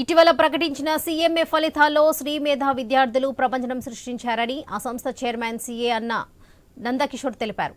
ఇటీవల ప్రకటించిన సీఎంఏ ఫలితాల్లో శ్రీమేధ విద్యార్థులు ప్రపంచం సృష్టించారని ఆ సంస్థ చైర్మన్ సీఏ అన్న నందకిషోర్ తెలిపారు.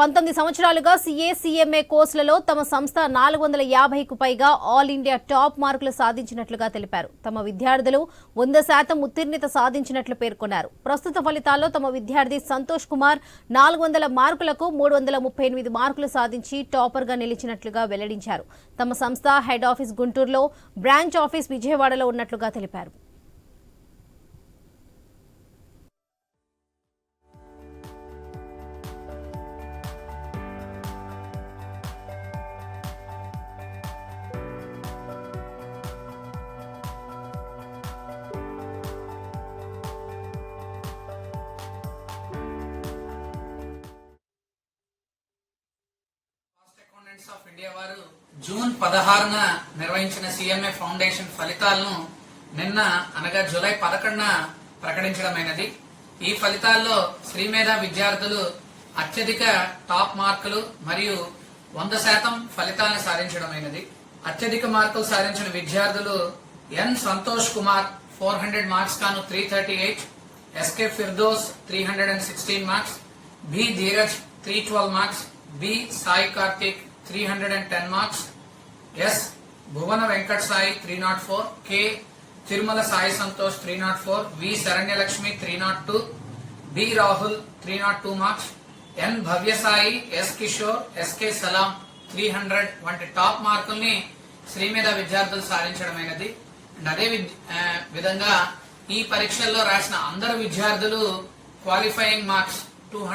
పంతొమ్మిది సంవత్సరాలుగా సీఏ సీఎంఏ కోర్సులలో తమ సంస్థ నాలుగు వందల యాభైకు పైగా ఆల్ ఇండియా టాప్ మార్కులు సాధించినట్లుగా తెలిపారు. తమ విద్యార్థులు వంద శాతం ఉత్తీర్ణత సాధించినట్లు పేర్కొన్నారు. ప్రస్తుత ఫలితాల్లో తమ విద్యార్థి సంతోష్ కుమార్ నాలుగు వందల మార్కులకు మూడు వందల ముప్పై ఎనిమిది మార్కులు సాధించి టాపర్గా నిలిచినట్లుగా వెల్లడించారు. తమ సంస్థ హెడ్ ఆఫీస్ గుంటూరులో బ్రాంచ్ ఆఫీస్ విజయవాడలో ఉన్నట్లుగా తెలిపారు. ఫ్రెండ్స్ ఆఫ్ ఇండియా వారు జూన్ పదహారున నిర్వహించిన సిఎంఏ ఫౌండేషన్ ఫలితాలను నిన్న అనగా జూలై పదకొండున ప్రకటించడమైనది. ఈ ఫలితాల్లో శ్రీమేధ విద్యార్థులు అత్యధిక టాప్ మార్కులు మరియు వంద శాతం ఫలితాలను సాధించడమైనది. అత్యధిక మార్కులు సాధించిన విద్యార్థులు N Santosh Kumar four hundred marks కాను three thirty eight SK Firdous three hundred and sixteen marks B Dheeraj three twelve marks B Sai Karthik three hundred and ten marks S Bhuvana Venkat Sai three nought four K Tirumala Sai Santosh three nought four V Saranyalakshmi three nought two B Rahul three nought two marks N Bhavya Sai S Kishore SK Salam three hundred వంటి top మార్కుల్ని Srimedha విద్యార్థులు సాధించడమైనది. And అదే విధంగా ఈ పరీక్షల్లో రాసిన అందరు విద్యార్థులు qualifying marks